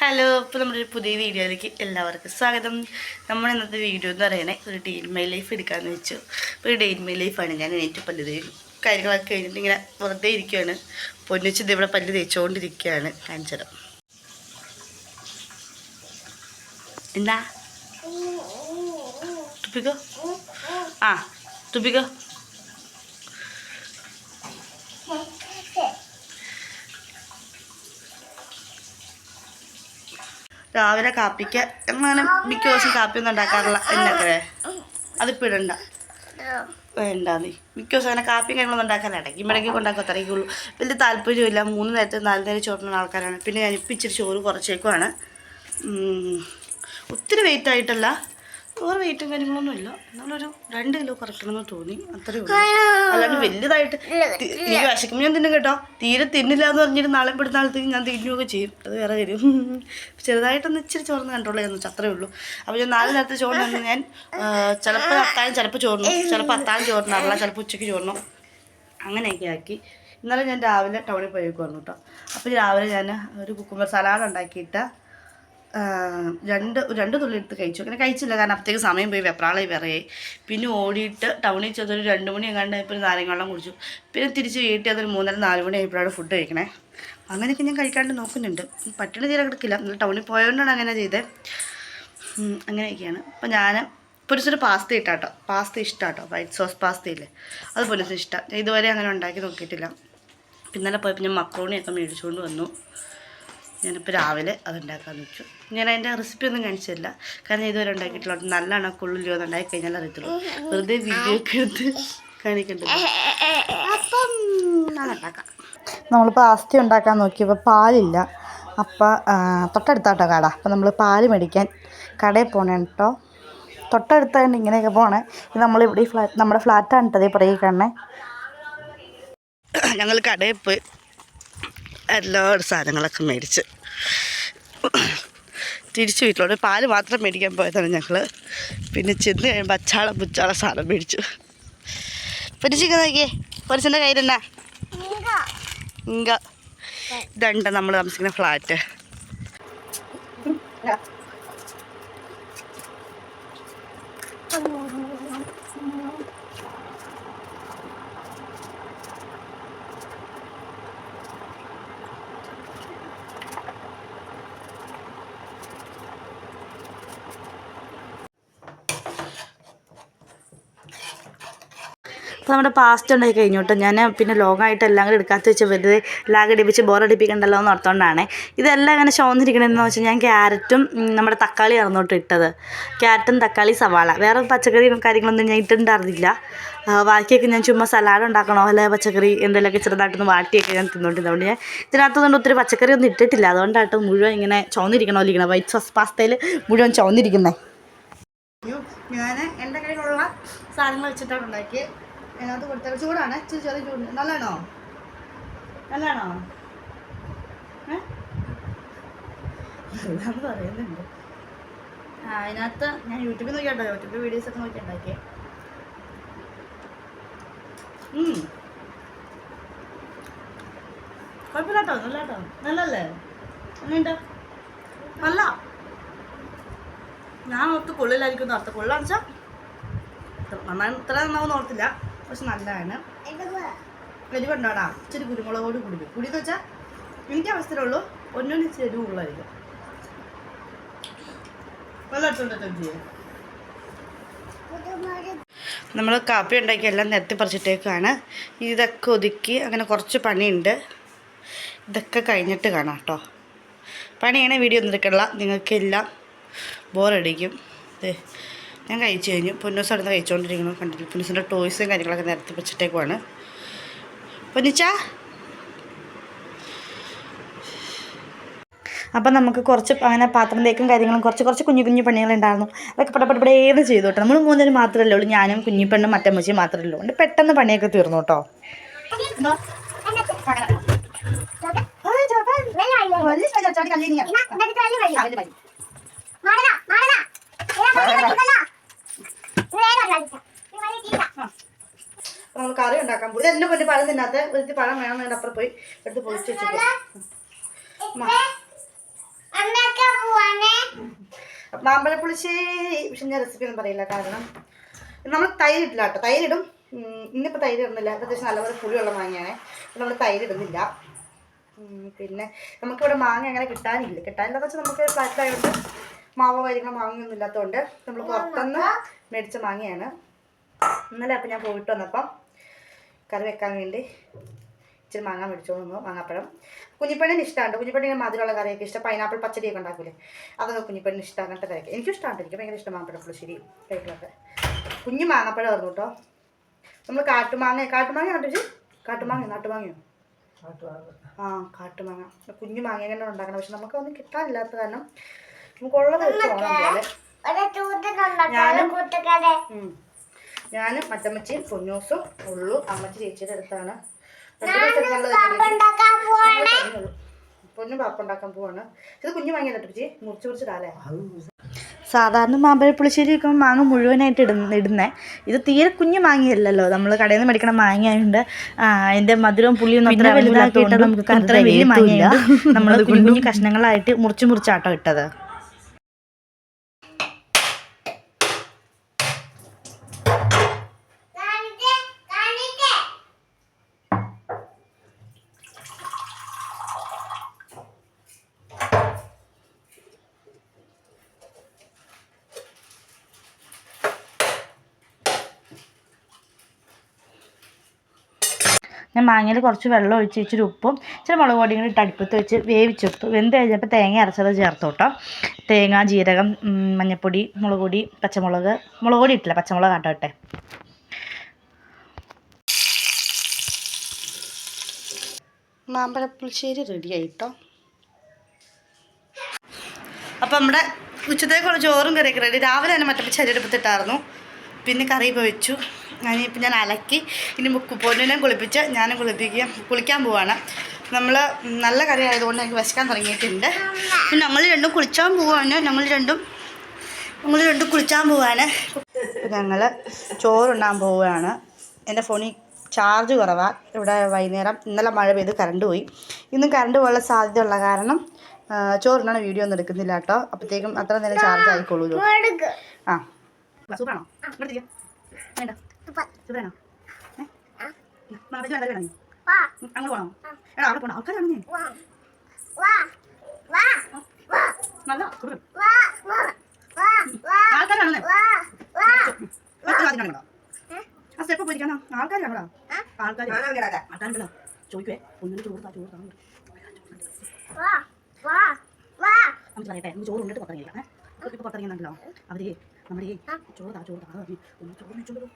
Hello അപ്പോൾ നമ്മുടെ ഒരു പുതിയ വീഡിയോയിലേക്ക് എല്ലാവർക്കും സ്വാഗതം. നമ്മൾ ഇന്നത്തെ വീഡിയോ എന്ന് പറയുന്നത് ഒരു ഡേ ലൈഫ് എടുക്കാമെന്ന് വെച്ചു. ഒരു ഡേ മൈ ലൈഫാണ് ഞാൻ എനിക്ക് പല്ല് തേക്കും കാര്യങ്ങളൊക്കെ കഴിഞ്ഞിട്ട് ഇങ്ങനെ വെറുതെ ഇരിക്കുകയാണ് പൊന്നിച്ചത് ഇവിടെ പല്ല് തേച്ചുകൊണ്ടിരിക്കുകയാണ് കാണിച്ചത്. എന്താ? തുപ്പിക്കോ? ആ തുപ്പിക്കോ? രാവിലെ കാപ്പിക്ക് അങ്ങനെ മിക്ക ദിവസം കാപ്പിയൊന്നും ഉണ്ടാക്കാറില്ല. എന്നൊക്കെ അതിപ്പോൾ ഇടണ്ട. വേണ്ട നീ മിക്ക ദിവസം അങ്ങനെ കാപ്പിയും കാര്യങ്ങളൊന്നും ഉണ്ടാക്കാൻ ഇടയ്ക്ക് ഇടയ്ക്ക് ഉണ്ടാക്കാൻ അത്രയ്ക്കുള്ളൂ വലിയ താല്പര്യമില്ല. മൂന്ന് നേരത്തെ നാല് നേരം ചോറുന്ന ആൾക്കാരാണ്. പിന്നെ ഞാൻ ചോറ് കുറച്ചേക്കുവാണ്. ഒത്തിരി വെയിറ്റ് ആയിട്ടല്ല. ഓവർ വെയിറ്റും കാര്യങ്ങളൊന്നും ഇല്ല. എന്നാലൊരു രണ്ട് കിലോ കുറയ്ക്കണമെന്ന് തോന്നി. അത്രയും ഉള്ളൂ. അല്ലാണ്ട് വലുതായിട്ട് തി- വിശക്കുമ്പോൾ ഞാൻ തിന്നും കേട്ടോ. തീരെ തിന്നില്ല എന്ന് പറഞ്ഞിട്ട് നാളെ പെടുന്നാളത്തേക്ക് ഞാൻ തിന്നുകയൊക്കെ ചെയ്യും. അത് വേറെ കാര്യം. ചെറുതായിട്ടൊന്ന് ഇച്ചിരി ചോർന്ന് കൺട്രോൾ ചെയ്യുന്നു അത്രേ ഉള്ളൂ. അപ്പോൾ ഞാൻ നാല് നേരത്തെ ചോറ് തന്നെ. ഞാൻ ചിലപ്പോൾ അത്താഴം ചിലപ്പോൾ ചോറിനും ചിലപ്പോൾ അത്താഴം ചോറിനാറില്ല ചിലപ്പോൾ ഉച്ചയ്ക്ക് ചോറിനും. അങ്ങനെയൊക്കെ ആക്കി. ഇന്നലെ ഞാൻ രാവിലെ ടൗണിൽ പോയേക്കുവായിരുന്നു കേട്ടോ. അപ്പോൾ രാവിലെ ഞാൻ ഒരു കുക്കുമ്പർ സലാഡ് ഉണ്ടാക്കിയിട്ട് രണ്ട് രണ്ട് തുള്ളി എടുത്ത് കഴിച്ചു. അങ്ങനെ കഴിച്ചില്ല. കാരണം അപ്പോഴത്തേക്ക് സമയം പോയി. വെപ്രാളായി വിറയായി പിന്നെ ഓടിയിട്ട് ടൗണിൽ ചെന്നൊരു രണ്ട് മണി എങ്ങാണ്ട് ഇപ്പോൾ ഒരു നാരങ്ങ വെള്ളം കുടിച്ചു. പിന്നെ തിരിച്ച് വീട്ടിൽ അതൊരു മൂന്നര നാല് മണി ആയപ്പോഴാണ് ഫുഡ് കഴിക്കണേ. അങ്ങനെയൊക്കെ ഞാൻ കഴിക്കാണ്ട് നോക്കുന്നുണ്ട്. പട്ടിണി തീരെ കിടക്കില്ല. ടൗണിൽ പോയതുകൊണ്ടാണ് അങ്ങനെ ചെയ്തത് അങ്ങനെയൊക്കെയാണ്. അപ്പോൾ ഞാൻ പൊരിച്ചൊരു പാസ്ത ഇട്ടാട്ടോ. പാസ്ത ഇഷ്ടാട്ടോ. വൈറ്റ് സോസ് പാസ്ത ഇല്ലേ? അത് പൊരിച്ച ഇഷ്ടം. ഇതുവരെ അങ്ങനെ ഉണ്ടാക്കി നോക്കിയിട്ടില്ല. പിന്നലെ പോയപ്പോൾ ഞാൻ മക്രോണിയൊക്കെ മേടിച്ചുകൊണ്ട് വന്നു. ഞാനിപ്പോൾ രാവിലെ അത് ഉണ്ടാക്കാമെന്ന് വെച്ചു. ഞാൻ അതിന്റെ റെസിപ്പി ഒന്നും കാണിച്ചില്ല കാരണം ഇതുവരെ ഉണ്ടാക്കിയിട്ടുള്ള നല്ലതാണോ കൊള്ളില്ലോ എന്ന് ഉണ്ടാക്കി കഴിഞ്ഞാൽ അറിയത്തുള്ളൂ. വെറുതെ വീഡിയോ ഒക്കെ എടുത്ത് കാണിക്കണ്ടത് അപ്പം അതുണ്ടാക്കാം നമ്മൾ പാസ്ത ഉണ്ടാക്കാൻ നോക്കിയപ്പോൾ പാലില്ല. അപ്പം തൊട്ടടുത്താട്ടോ കട. അപ്പം നമ്മൾ പാൽ മേടിക്കാൻ കടയിൽ പോകണേ കേട്ടോ തൊട്ടടുത്തായിട്ട് ഇങ്ങനെയൊക്കെ പോകണേ ഇത് നമ്മളിവിടെ ഫ്ലാറ്റ് നമ്മുടെ ഫ്ലാറ്റാണ് കേട്ടോ അതേ പറയും കാണണേ ഞങ്ങൾ കടയിൽ പോയി എല്ലാ സാധനങ്ങളൊക്കെ മേടിച്ച് തിരിച്ച് വീട്ടിലോട്ട് പാൽ മാത്രം മേടിക്കാൻ പോയതാണ് ഞങ്ങൾ പിന്നെ ചെന്ന് കഴിയുമ്പോൾ അച്ചാള പുച്ചാള സാധനം മേടിച്ചു. പൊരിച്ചിങ്ങ നോക്കിയേ? പൊരിച്ചന്റെ കയ്യിലെന്നാ? ഇങ്ക. ഇതുണ്ട് നമ്മൾ താമസിക്കുന്ന ഫ്ലാറ്റ് അപ്പോൾ നമ്മുടെ പാസ്റ്റ് ഉണ്ടായി കഴിഞ്ഞു ഞാൻ പിന്നെ ലോങ്ങായിട്ട് എല്ലാം കൂടി എടുക്കാത്ത വെച്ച് വെറുതെ ലാഗ് അടിപ്പിച്ച് ബോറടിപ്പിക്കണ്ടല്ലോ എന്ന് ഓർത്തോണ്ടാണ്. ഇതെല്ലാം അങ്ങനെ ചോന്നിരിക്കണമെന്ന് വെച്ചാൽ ഞാൻ ക്യാരറ്റും നമ്മുടെ തക്കാളി ഇറന്നോട്ട് ഇട്ടത്. ക്യാരറ്റും തക്കാളി സവാള. വേറെ പച്ചക്കറി കാര്യങ്ങളൊന്നും ഞാൻ ഇട്ടിട്ടുണ്ടായിരുന്നില്ല. ബാക്കിയൊക്കെ ഞാൻ ചുമ്മാ സലാഡ് ഉണ്ടാക്കണോ അല്ലെ പച്ചക്കറി എന്തെങ്കിലുമൊക്കെ ചെറുതായിട്ടൊന്ന് വാട്ടിയൊക്കെ ഞാൻ തിന്നോണ്ടിരുന്നത് അതുകൊണ്ട് ഞാൻ ഇതിനകത്തുനിന്ന് ഒത്തിരി പച്ചക്കറി ഒന്നും ഇട്ടിട്ടില്ല. അതുകൊണ്ടായിട്ട് മുഴുവൻ ഇങ്ങനെ ചോന്നിരിക്കണോ ഇരിക്കണം. വൈറ്റ് സോസ് പാസ്തയിൽ മുഴുവൻ ചോന്നിരിക്കുന്നത് ഞാൻ എന്റെ കയ്യിലുള്ള സാധനങ്ങൾ വെച്ചിട്ടാണ് ഉണ്ടാക്കിയത് അതിനകത്ത് കൊടുത്തത് ചൂടാണ്. ഇച്ചിരി ചെറിയ ചൂട്. നല്ലതാണോ? നല്ലതാണോ? ഏതാണെന്ന് പറയുന്നുണ്ട്. ആ അതിനകത്ത് ഞാൻ യൂട്യൂബിൽ നോക്കിയാട്ടോ. യൂട്യൂബിൽ വീഡിയോസ് ഒക്കെ നോക്കി ഉണ്ടാക്കിയേ. നല്ലാട്ടോ നല്ലല്ലേ എങ്ങനെയുണ്ട്? നല്ല. ഞാൻ ഓർത്ത് കൊള്ളില്ലായിരിക്കും ഓർത്ത് കൊള്ളാന്ന് വെച്ചാൽ നന്നായി ഇത്ര നന്നാവും ഓർത്തില്ല. പക്ഷെ നല്ലതാണ്. എരിവുണ്ടോടാ ഇച്ചിരി കുരുമുളകോട് കൂടി കുടി എന്ന് വെച്ചാൽ എനിക്ക് അവസരമുള്ളൂ ഒന്നും ഇച്ചിരി എരിവ് ഉള്ളായിരിക്കും നമ്മൾ കാപ്പി ഉണ്ടാക്കി എല്ലാം നിരത്തി പറിച്ചിട്ടേക്കാണ് ഇതൊക്കെ ഒതുക്കി അങ്ങനെ കുറച്ച് പണിയുണ്ട്. ഇതൊക്കെ കഴിഞ്ഞിട്ട് കാണാം കേട്ടോ. പണിയാണ് വീഡിയോ ഒന്നും എടുക്കണില്ല നിങ്ങൾക്കെല്ലാം ബോറടിക്കും ദേ ഞാൻ കഴിച്ചു കഴിഞ്ഞു പൊന്നൂസ് നിന്ന് കഴിച്ചുകൊണ്ടിരിക്കുന്നു കണ്ടില്ല പൊന്നൂസിന്റെ ടോയ്സും കാര്യങ്ങളൊക്കെ നിരത്തി വെച്ചിട്ടേക്കുവാണ് പൊന്നിച്ച അപ്പം നമുക്ക് കുറച്ച് അങ്ങനെ പാത്രം തേക്കും കാര്യങ്ങളും കുറച്ച് കുറച്ച് കുഞ്ഞു കുഞ്ഞു പണികളുണ്ടായിരുന്നു അതൊക്കെ പടപടപടേന്ന് ചെയ്തു കേട്ടോ നമ്മൾ മൂന്നിന് മാത്രമല്ലേ ഉള്ളൂ ഞാനും കുഞ്ഞിപ്പെണ്ണും മറ്റമ്മച്ചിയും മാത്രമേ ഉള്ളൂ പെട്ടെന്ന് പണിയൊക്കെ തീർന്നു കേട്ടോ നമ്മൾ കറി ഉണ്ടാക്കാൻ പോയി എന്നെ പറ്റി പഴം തിന്നാത്ത. ഒരു പഴം വേണം വേണമെന്നുണ്ട്. അപ്പുറം പോയി എടുത്ത് പൊളിച്ച് വെച്ചിട്ട്. മാമ്പഴ പുളിശ്ശേരി പക്ഷെ ഞാൻ റെസിപ്പി ഒന്നും പറയില്ല. കാരണം നമ്മൾ തൈര് ഇട്ടില്ല കേട്ടോ. തൈരിടും. ഇന്നിപ്പോൾ തൈര് ഇടുന്നില്ല. അത് അത്യാവശ്യം നല്ലപോലെ പുളിയുള്ള മാങ്ങയാണ്. നമ്മൾ തൈര് ഇടുന്നില്ല. ഉം, പിന്നെ നമുക്കിവിടെ മാങ്ങ അങ്ങനെ കിട്ടാനില്ല. കിട്ടാനില്ലെന്ന് വെച്ചാൽ നമുക്ക് ഫ്ലാറ്റിലായതുകൊണ്ട് മാവോ കാര്യങ്ങളോ മാങ്ങയൊന്നും ഇല്ലാത്തതുകൊണ്ട് നമ്മൾ പുറത്തുനിന്ന് മേടിച്ച മാങ്ങയാണ്. ഇന്നലെ അപ്പം ഞാൻ പോയിട്ട് വന്നപ്പം കറി വെക്കാൻ വേണ്ടി ഇച്ചിരി മാങ്ങ മേടിച്ചു വന്നു മാങ്ങാപ്പഴം. കുഞ്ഞിപ്പണ്ണിന് ഇഷ്ടമാണ് കുഞ്ഞിപ്പണ്ണിന് മധുരമുള്ള കറിയൊക്കെ ഇഷ്ടം. പൈനാപ്പിൾ പച്ചടിയൊക്കെ ഉണ്ടാക്കൂലേ? അതൊക്കെ കുഞ്ഞിപ്പണ്ണിന് ഇഷ്ടം അങ്ങനത്തെ കറിയൊക്കെ. എനിക്കും ഇഷ്ടമാണ് എനിക്ക് ഭയങ്കര ഇഷ്ടം മാങ്ങപ്പഴം പുളിശ്ശേരി കഴിക്കലൊക്കെ കുഞ്ഞു മാങ്ങാപ്പഴം ആയിരുന്നു കേട്ടോ നമ്മൾ കാട്ടുമാങ്ങ കാട്ടുമാങ്ങ കണ്ടിട്ട് കാട്ടുമാങ്ങ നാട്ടുമാങ്ങയോ? ആ കാട്ടുമാങ്ങ. കുഞ്ഞു മാങ്ങ എങ്ങനെ ഉണ്ടാക്കണം പക്ഷെ നമുക്കൊന്നും കിട്ടാനില്ലാത്ത കാരണം നമുക്ക് ഉള്ളത് വെച്ച് ഓണം പോലെ ഞാനും. ഞാനും മറ്റമ്മച്ചിയും പൊന്നൂസും ഉള്ളു. അമ്മച്ചി ചേച്ചിയുടെ അടുത്താണ്. പൊന്നും പാപ്പ ഉണ്ടാക്കാൻ പോവാണ്. ഇത് കുഞ്ഞു വാങ്ങിയ ചേച്ചി. മുറിച്ച് കാലേ സാധാരണ മാമ്പഴ പുളിശ്ശേരി വെക്കുമ്പോൾ മാങ്ങ മുഴുവനായിട്ട് ഇടുന്ന ഇടുന്നേ. ഇത് തീരെ കുഞ്ഞു മാങ്ങയല്ലല്ലോ. നമ്മൾ കടയിൽ നിന്ന് മേടിക്കണ മാങ്ങ ആയതുകൊണ്ട് അതിന്റെ മധുരവും പുളിയും ഒന്നും അത്ര വലുതാക്കിയിട്ട് നമുക്ക് അത്ര വലിയ മാങ്ങയില്ല. നമ്മൾ കുഞ്ഞു കുഞ്ഞു കഷ്ണങ്ങളായിട്ട് മുറിച്ച് മുറിച്ചാട്ടോ ഇട്ടത്. ഞാൻ മാങ്ങയിൽ കുറച്ച് വെള്ളം ഒഴിച്ച് ഇച്ചിരി ഉപ്പും ഇച്ചിരി മുളക് പൊടിയും കൂടി ഇട്ട് അടുപ്പത്ത് വെച്ച് വേവിച്ചെടുത്തു വെന്ത് കഴിഞ്ഞപ്പോൾ തേങ്ങ അരച്ചത് ചേർത്ത് കേട്ടോ തേങ്ങ ജീരകം മഞ്ഞൾപ്പൊടി മുളക് പൊടി പച്ചമുളക്. മുളക് പൊടി ഇട്ടില്ല പച്ചമുളക് ആട്ടോട്ടെ മാമ്പഴപ്പുളിശ്ശേരി റെഡി ആയിട്ടോ? അപ്പം നമ്മുടെ ഉച്ചത്തേക്കുള്ള ചോറും കറിയൊക്കെ റെഡി രാവിലെ തന്നെ മറ്റപ്പം ചെടിയെടുപ്പത്തിട്ടായിരുന്നു പിന്നെ കറി ഇപ്പോൾ വെച്ചു. ഞാനിപ്പോൾ ഞാൻ അലക്കി ഇനി പൊന്നിനെ കുളിപ്പിച്ച് ഞാനും കുളിപ്പിക്കുക കുളിക്കാൻ പോവാണ്. നമ്മൾ നല്ല കറി ആയതുകൊണ്ട് എനിക്ക് വിശക്കാൻ തുടങ്ങിയിട്ടുണ്ട്. പിന്നെ ഞങ്ങൾ രണ്ടും കുളിച്ചാൻ പോവാണ്. ഞങ്ങൾ രണ്ടും ഞങ്ങൾ രണ്ടും കുളിച്ചാൻ പോവാണ്. ഞങ്ങൾ ചോറുണ്ണാൻ പോവുകയാണ് എന്റെ ഫോണിൽ ചാർജ് കുറവാണ് ഇവിടെ വൈകുന്നേരം ഇന്നലെ മഴ പെയ്ത് കറണ്ട് പോയി. ഇന്നും കറണ്ട് പോകാനുള്ള സാധ്യത ഉള്ള കാരണം ചോറുണ്ണാണ് വീഡിയോ ഒന്നും എടുക്കുന്നില്ല കേട്ടോ. അപ്പോഴത്തേക്കും അത്ര നേരം ചാർജ് ആയിക്കോളൂ ആ. സൂപ്പറാണോ? വേണ്ട. മാമച്ചി വേണം അങ്ങോട്ട് പോകണോ എടാ അവിടെ പോകണം ആൾക്കാരാണ് ഞാൻ നല്ല സൂപ്പർ ആൾക്കാരാണല്ലേ ആദ്യം ആ സ്റ്റെപ്പ് പോയിരിക്കാനോ? ആൾക്കാരാണോ ആൾക്കാർ ആൾക്കാരുണ്ടല്ലോ. ചോദിക്കുവേ ഒന്നിന് ചോറ് താ ചോറ് താ നമുക്ക് പറയട്ടെ നമുക്ക് ചോറ് കൊണ്ടിട്ട് പുറത്തിറങ്ങില്ല ഏഹ് ഇപ്പോൾ പുറത്തിറങ്ങിയെന്നല്ലോ അവർ നമ്മുടെ ഈ ചോറ് താ ചോറ് താ ചോറ് ഒന്ന് ചോറ്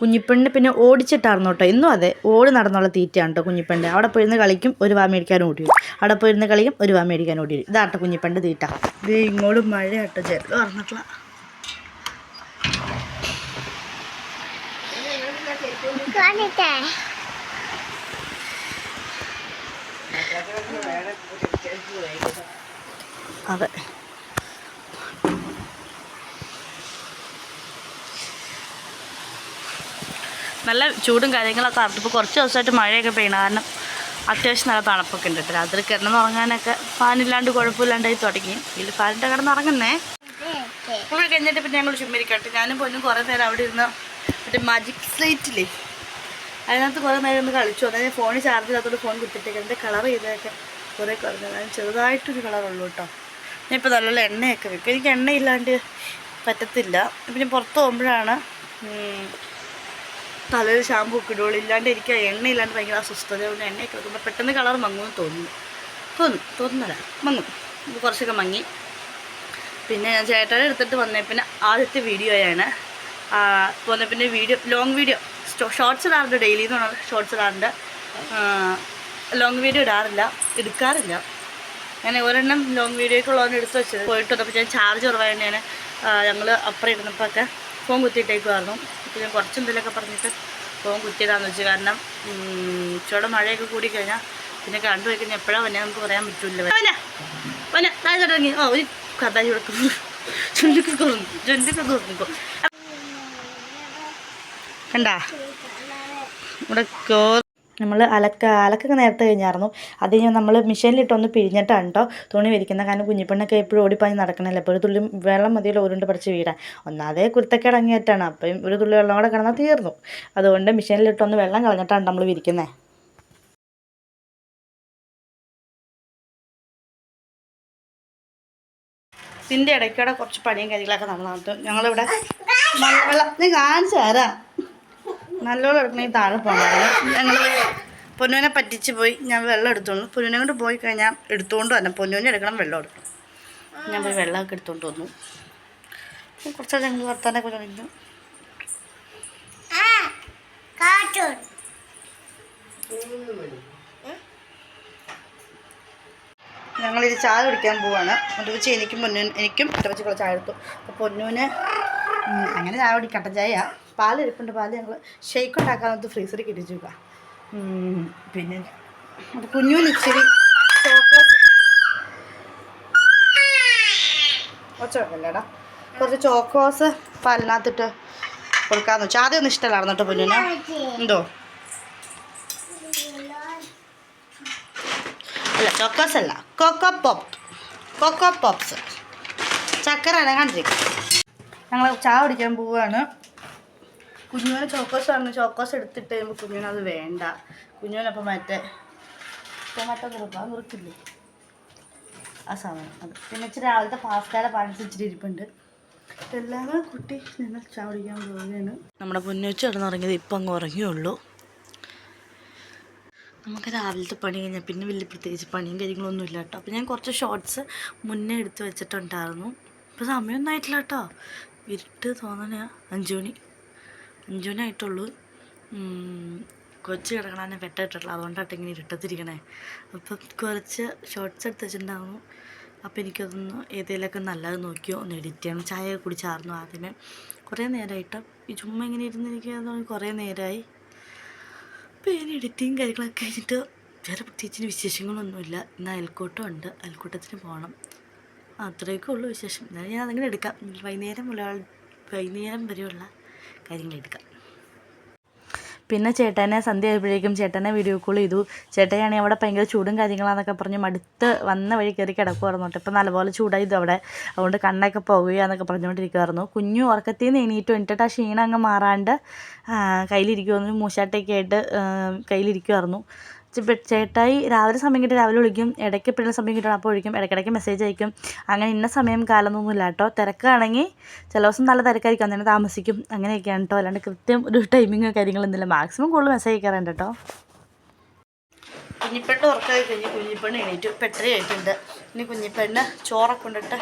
കണ്ടോ പിന്നെ ഓടിച്ചിട്ടായിരുന്നു കേട്ടോ. ഇന്നും അതെ ഓടി നടന്നുള്ള തീറ്റയാണ് കേട്ടോ കുഞ്ഞിപ്പെണ്ണ്. അവിടെ പോയിരുന്ന് കളിക്കും ഒരു വാ മേടിക്കാൻ ഓടി വരും. അവിടെ പോയിരുന്ന് കളിക്കും ഒരു വാ മേടിക്കാൻ ഓടി വരും. ഇതാട്ടോ കുഞ്ഞിപ്പെണ്ണ് തീറ്റ. ഇത് ഇങ്ങോട്ട് മഴ കേട്ടോ ചെറുത് അതെ. നല്ല ചൂടും കാര്യങ്ങളൊക്കെ ആണ് ഇപ്പോൾ കുറച്ച് ദിവസമായിട്ട് മഴയൊക്കെ പെയ്യണം കാരണം അത്യാവശ്യം നല്ല തണുപ്പൊക്കെ ഉണ്ട്. രാത്രി കിടന്ന് ഉറങ്ങാനൊക്കെ ഫാനില്ലാണ്ട് കുഴപ്പമില്ലാണ്ടായി തുടങ്ങി. ഇതിൽ ഫാനിന്റെ കിടന്ന് ഉറങ്ങുന്നേ. ഇപ്പോൾ കഴിഞ്ഞിട്ട് പിന്നെ ഞങ്ങൾ ചുമ്മിരിക്കട്ടെ ഞാനും പൊന്നും കുറേ നേരം അവിടെ ഇരുന്ന് മറ്റേ മാജിക് സ്ലൈറ്റില്ലേ അതിനകത്ത് കുറേ നേരം ഒന്ന് കളിച്ചു. അതായത് ഫോണിൽ ചാർജ് ചെയ്യാത്തോണ്ട് ഫോൺ കുത്തിട്ടേക്ക് അതിന്റെ കളർ ചെയ്തതൊക്കെ കുറേ കുറഞ്ഞു അതിന് ചെറുതായിട്ടൊരു കളറുള്ളൂ കേട്ടോ. ഞാൻ ഇപ്പോൾ നല്ലോണം എണ്ണയൊക്കെ വെക്കും. എനിക്ക് എണ്ണയില്ലാണ്ട് പറ്റത്തില്ല. പിന്നെ പുറത്ത് പോകുമ്പോഴാണ് തലയിൽ ഷാമ്പു ഒക്കെ ഇടുള്ളൂ. ഇല്ലാണ്ട് എനിക്ക് ആ എണ്ണയില്ലാണ്ട് ഭയങ്കര അസ്വസ്ഥത. കൊണ്ട് എണ്ണയൊക്കെ വെക്കുമ്പോൾ പെട്ടെന്ന് കളർ മങ്ങുമെന്ന് തോന്നുന്നു. തോന്നും തോന്നുന്നല്ല. മങ്ങും. കുറച്ചൊക്കെ മങ്ങി. പിന്നെ ഞാൻ ചേട്ടനെ എടുത്തിട്ട് വന്നേ പിന്നെ ആദ്യത്തെ വീഡിയോയാണ് വന്ന പിന്നെ വീഡിയോ ലോങ് വീഡിയോ ഷോർട്സ് ഇടാറുണ്ട് ഡെയിലി എന്ന് പറഞ്ഞാൽ ഷോർട്സ് ഇടാറുണ്ട്. ലോങ് വീഡിയോ ഇടാറില്ല. എടുക്കാറില്ല. ഞാൻ ഒരെണ്ണം ലോങ് വീഡിയോക്കുള്ളതാണ് എടുത്ത് വെച്ചത്. പോയിട്ട് വന്നപ്പോൾ ഞാൻ ചാർജ് കുറവായതുകൊണ്ട് ഞാൻ ഞങ്ങൾ അപ്പുറം ഇരുന്നപ്പോൾ ഒക്കെ ഫോൺ കുത്തിയിട്ടേക്കുമായിരുന്നു അപ്പോൾ ഞാൻ കുറച്ച് എന്തെങ്കിലുമൊക്കെ പറഞ്ഞിട്ട് ഫോൺ കുറ്റിയതാണെന്ന് വെച്ചു കാരണം ചുവടെ മഴയൊക്കെ കൂടി കഴിഞ്ഞാൽ പിന്നെ കണ്ടു വയ്ക്കുന്ന എപ്പോഴാണ് വന്നെ നമുക്ക് പറയാൻ പറ്റില്ല. വന്നെ താഴെ ഇറങ്ങി ഓ ഒരു കഥ കൊടുക്കുന്നു ചുണ്ടിക്ക് കണ്ടാ? ഇവിടെ കോ നമ്മൾ അലക്ക അലക്കൊക്കെ നേരത്തെ കഴിഞ്ഞായിരുന്നു. അത് കഴിഞ്ഞ് നമ്മൾ മെഷീനിലിട്ടൊന്ന് പിഴിഞ്ഞിട്ടാണ് കേട്ടോ തുണി വിരിക്കുന്നത് കാരണം കുഞ്ഞിപ്പെണ്ണൊക്കെ എപ്പോഴും ഓടിപ്പാഞ്ഞ് നടക്കണമല്ലോ അപ്പോൾ ഒരു തുള്ളി വെള്ളം മതിയല്ലോ ഉരുണ്ട് പറിച്ച് വീടാൻ ഒന്നാതെ കുരുത്തൊക്കെ ഇടങ്ങിയിട്ടാണ് അപ്പം ഒരു തുള്ളി വെള്ളം കൂടെ കിടന്നാൽ തീർന്നു. അതുകൊണ്ട് മെഷീനിലിട്ടൊന്ന് വെള്ളം കളഞ്ഞിട്ടാണ് നമ്മൾ വിരിക്കുന്നത് ഇതിന്റെ ഇടയ്ക്കൂടെ കുറച്ച് പണിയും കാര്യങ്ങളൊക്കെ നടന്നിട്ട് ഞങ്ങളിവിടെ നല്ല വെള്ളം ഞാൻ കാണിച്ചു തരാം. നല്ലോണം എടുക്കണമെങ്കിൽ താഴെ പോകണം ഞങ്ങൾ പൊന്നുവിനെ പറ്റിച്ച് പോയി. ഞാൻ വെള്ളം എടുത്തോളൂ പൊന്നുവിനെ കൊണ്ട് പോയി കഴിഞ്ഞാൽ എടുത്തുകൊണ്ട് വരണം പൊന്നുവിനെ എടുക്കണം വെള്ളം എടുക്കണം ഞാൻ പോയി വെള്ളമൊക്കെ എടുത്തുകൊണ്ട് വന്നു. കുറച്ച് ഞങ്ങൾ വർത്താനൊക്കെ പറഞ്ഞു ഞങ്ങളിത് ചായ കുടിക്കാൻ പോവാണ്. അതുവെച്ച് എനിക്കും പൊന്നു എനിക്കും ഒറ്റവച്ച് ചായ എടുത്തു. അപ്പോൾ പൊന്നുവിന് അങ്ങനെ ചായ കുടി കട്ടൻ ചായ പാൽ ഇരിപ്പുണ്ട് പാൽ ഞങ്ങൾ ഷേക്ക് ഉണ്ടാക്കാൻ നമുക്ക് ഫ്രീസറിൽ കിട്ടിച്ചു പിന്നെ കുഞ്ഞുവിന് ഇച്ചിരി ചോക്കോസ് കുറച്ച് ചോക്കോസ് പാലിനകത്തിട്ട് കൊടുക്കാന്ന് വെച്ചാൽ ആദ്യം ഒന്നും ഇഷ്ടമല്ലായിരുന്നു കേട്ടോ പൊന്നുവിന് എന്തോ? അല്ല ചോക്കോസ് അല്ല. Coco Pop Coco Pops. ചക്കര അനങ്ങാണ്ടിരിക്കും ഞങ്ങൾ ചായ കുടിക്കാൻ പോവുകയാണ് കുഞ്ഞുവിന് ചോക്കോസ് പറഞ്ഞു ചോക്കോസ് എടുത്തിട്ട് കഴിയുമ്പോൾ കുഞ്ഞോനത് വേണ്ട. കുഞ്ഞുവിനപ്പം മറ്റേ ടൊമാറ്റോ കൊടുക്കാം മുറിക്കില്ലേ? ആ സാധനം അത്. പിന്നെ ഇച്ചിരി രാവിലത്തെ പാലിച്ച് ഇച്ചിരി ഇരിപ്പുണ്ട്. എല്ലാം കുട്ടി ഞങ്ങൾ ചാടിക്കാൻ പോവുകയാണ്. നമ്മുടെ പൊന്നുവെച്ച് കിടന്നുറങ്ങിയത് ഇപ്പം അങ്ങ് ഉറങ്ങിയുള്ളൂ. നമുക്ക് രാവിലത്തെ പണി കഴിഞ്ഞാൽ പിന്നെ വലിയ പ്രത്യേകിച്ച് പണിയും കാര്യങ്ങളൊന്നും ഇല്ല കേട്ടോ. അപ്പോൾ ഞാൻ കുറച്ച് ഷോർട്സ് മുന്നേ എടുത്ത് വെച്ചിട്ടുണ്ടായിരുന്നു. ഇപ്പോൾ സമയമൊന്നും ആയിട്ടില്ല കേട്ടോ. ഇരുട്ട് തോന്നണ അഞ്ച് മണി. ഉം, കൊച്ചു കിടക്കണേ വെട്ടായിട്ടുള്ളൂ അതുകൊണ്ടാട്ടോ ഇങ്ങനെ ഇരുട്ടത്തിരിക്കണേ. അപ്പം കുറച്ച് ഷോർട്ട്സ് എടുത്ത് വെച്ചിട്ടുണ്ടായിരുന്നു. അപ്പോൾ എനിക്കതൊന്ന് ഏതെങ്കിലുമൊക്കെ നല്ലത് നോക്കിയോ ഒന്ന് എഡിറ്റ് ചെയ്യണം. ചായ കുടിച്ചായിരുന്നു ആദ്യമേ. കുറേ നേരമായിട്ട് ഈ ചുമ്മാ ഇങ്ങനെ ഇരുന്നിരിക്കുക കുറേ നേരമായി അപ്പോൾ ഞാൻ എഡിറ്റിങ് കാര്യങ്ങളൊക്കെ കഴിഞ്ഞിട്ട് വേറെ പ്രത്യേകിച്ച് വിശേഷങ്ങളൊന്നുമില്ല. ഇന്ന് അയൽക്കൂട്ടം ഉണ്ട്. അയൽക്കൂട്ടത്തിന് പോകണം. അത്രയൊക്കെ ഉള്ളൂ വിശേഷം. എന്നാലും ഞാൻ അതങ്ങനെ എടുക്കാം. വൈകുന്നേരം വൈകുന്നേരം വരെയുള്ള കാര്യങ്ങൾ എടുക്കാം. പിന്നെ ചേട്ടനെ സന്ധ്യ ആയപ്പോഴേക്കും ചേട്ടനെ വീഡിയോ കോൾ ചെയ്തു. ചേട്ടനാണെങ്കിൽ അവിടെ ഭയങ്കര ചൂടും കാര്യങ്ങളാന്നൊക്കെ പറഞ്ഞ് മടുത്ത് വന്ന വഴി കയറി കിടക്കുമായിരുന്നു ഇപ്പം നല്ലപോലെ ചൂടായി ഇത് അവിടെ. അതുകൊണ്ട് കണ്ണൊക്കെ പോകുകയെന്നൊക്കെ പറഞ്ഞുകൊണ്ടിരിക്കുമായിരുന്നു കുഞ്ഞു ഉറക്കത്തിൽ നിന്ന് എണീറ്റും. എന്നിട്ട് ആ ക്ഷീണം അങ്ങ് മാറാണ്ട് കയ്യിലിരിക്കുമായിരുന്നു മൂശാട്ടൊക്കെ ആയിട്ട് കയ്യിലിരിക്കുമായിരുന്നു ചേട്ടായി രാവിലെ സമയം കിട്ടി രാവിലെ വിളിക്കും. ഇടയ്ക്ക് എപ്പോഴും സമയം കിട്ടണം അപ്പോൾ വിളിക്കും. ഇടയ്ക്കിടയ്ക്ക് മെസ്സേജ് അയക്കും. അങ്ങനെ ഇന്ന സമയം കാലമൊന്നുമില്ല കേട്ടോ. തിരക്കാണെങ്കിൽ ചില ദിവസം നല്ല തിരക്കായിരിക്കും. അന്നേരം താമസിക്കും. അങ്ങനെയൊക്കെയാണ് കേട്ടോ. അല്ലാണ്ട് കൃത്യം ഒരു ടൈമിങ്ങോ കാര്യങ്ങളൊന്നുമില്ല മാക്സിമം കൂടുതൽ മെസ്സേജ് അയക്കാറുണ്ട് കേട്ടോ. കുഞ്ഞിപ്പെണ്ണ് ഉറക്കമായി കഴിഞ്ഞ് കുഞ്ഞിപ്പെണ്ണ് എണീറ്റു. പെട്ടറി ആയിട്ടുണ്ട്. ഇനി കുഞ്ഞിപ്പെണ്ണ് ചോറൊക്കെ കൊണ്ടിട്ട്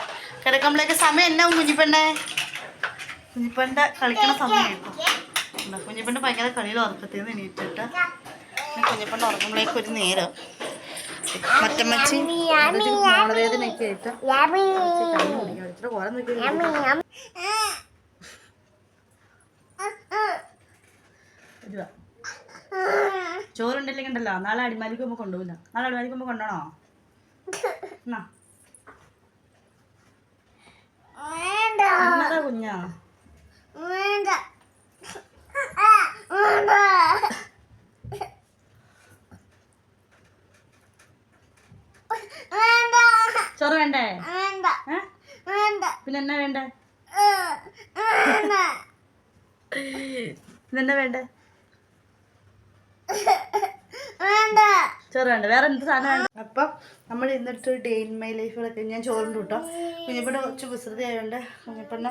കിടക്കുമ്പോഴേക്ക് സമയം എന്നാ കുഞ്ഞിപ്പെണ്ണെ? കുഞ്ഞിപ്പെണ്ണിന്റെ കളിക്കണ സമയം ഇപ്പോൾ കുഞ്ഞിപ്പെണ്ണ് ഭയങ്കര കളിയിൽ ഉറക്കത്തിൽ എണീറ്റിട്ട് ഇനി കുഞ്ഞിപ്പെണ്ണ് ഉറക്കുമ്പോഴേക്ക് ഒരു നേരം. മറ്റമ്മച്ചി മോളവേദനയൊക്കെ ആയിട്ട് കുറച്ച് കഞ്ഞി കുടിക്കണം. ഇച്ചിരി കുറെ നോക്കി ഇതുവാ. ചോറുണ്ടല്ലെങ്കിൽ ഉണ്ടല്ലോ നാളെ അടിമാലിക്ക് പോകുമ്പോൾ കൊണ്ടുപോകില്ല നാളെ അടിമാലിക്ക് പോകുമ്പോൾ കൊണ്ടുപോകണോ എന്നാ. എന്നതാ കുഞ്ഞാ? ചോറ് വേണ്ടേ? പിന്നെ എന്നാ വേണ്ടേ. പിന്നെന്നാ വേണ്ടേ? ചോറ് വേണ്ട? വേറെ എന്ത് സാധനം വേണ്ട? അപ്പം നമ്മൾ ഇന്നിട്ട് ഡേ ഇൻ മൈ ലൈഫിലൊക്കെ ഞാൻ ചോറുണ്ട് കേട്ടോ. കുഞ്ഞിപ്പണ്ണ കുറച്ച് വിസൃതി ആയതുകൊണ്ട് കുഞ്ഞിപ്പണ്ണ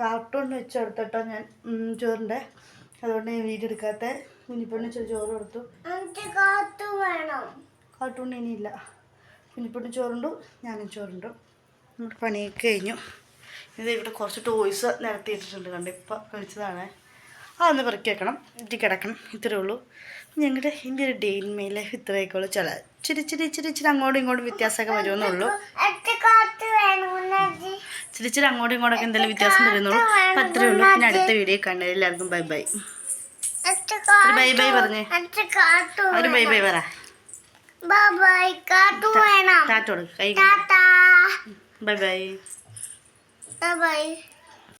കാർട്ടൂൺ വെച്ച് കൊടുത്തിട്ടോ ഞാൻ ചോറിന്റെ. അതുകൊണ്ട് ഞാൻ വീഡിയോ എടുക്കാത്ത. കുഞ്ഞിപ്പണ്ണ ചോറ് കൊടുത്തു. കാർട്ടൂൺ ഇനിയില്ല. കുഞ്ഞിപ്പണ്ണ ചോറുണ്ടു ഞാനും ചോറുണ്ടു. നമ്മുടെ പണിയൊക്കെ കഴിഞ്ഞു. ഇത് ഇവിടെ കുറച്ച് ടോയ്സ് നിരത്തിയിട്ടിട്ടുണ്ട് കണ്ട് ഇപ്പം കഴിച്ചതാണ്. അതൊന്ന് പെറുക്കി വെക്കണം ഇട്ടി കിടക്കണം ഇത്രയേ ഉള്ളൂ. ഞങ്ങളുടെ എന്റെ ഒരു ഡേ ഇൻ മൈ ലൈഫ് ഇത്രയൊക്കെ ഉള്ളൂ ചില ഇച്ചിരി ഇച്ചിരി ഇച്ചിരി ഇച്ചിരി അങ്ങോട്ടും ഇങ്ങോട്ടും വ്യത്യാസമൊക്കെ വരുമെന്നുള്ളൂ ഇച്ചിരി ഇച്ചിരി അങ്ങോട്ടും ഇങ്ങോട്ടൊക്കെ എന്തെങ്കിലും വ്യത്യാസം വരുന്നുള്ളൂ. അപ്പം അത്രയേ ഉള്ളൂ. പിന്നെ അടുത്ത വീഡിയോ കണ്ടത് എല്ലാവർക്കും ബൈ ബൈ ബൈ ബൈ പറഞ്ഞേ. ഒരു ബൈ ബൈ പറ. ബൈ കാട്ടു വേണം. ടാറ്റോട് കൈ ടാറ്റാ ബൈ ബൈ ബൈ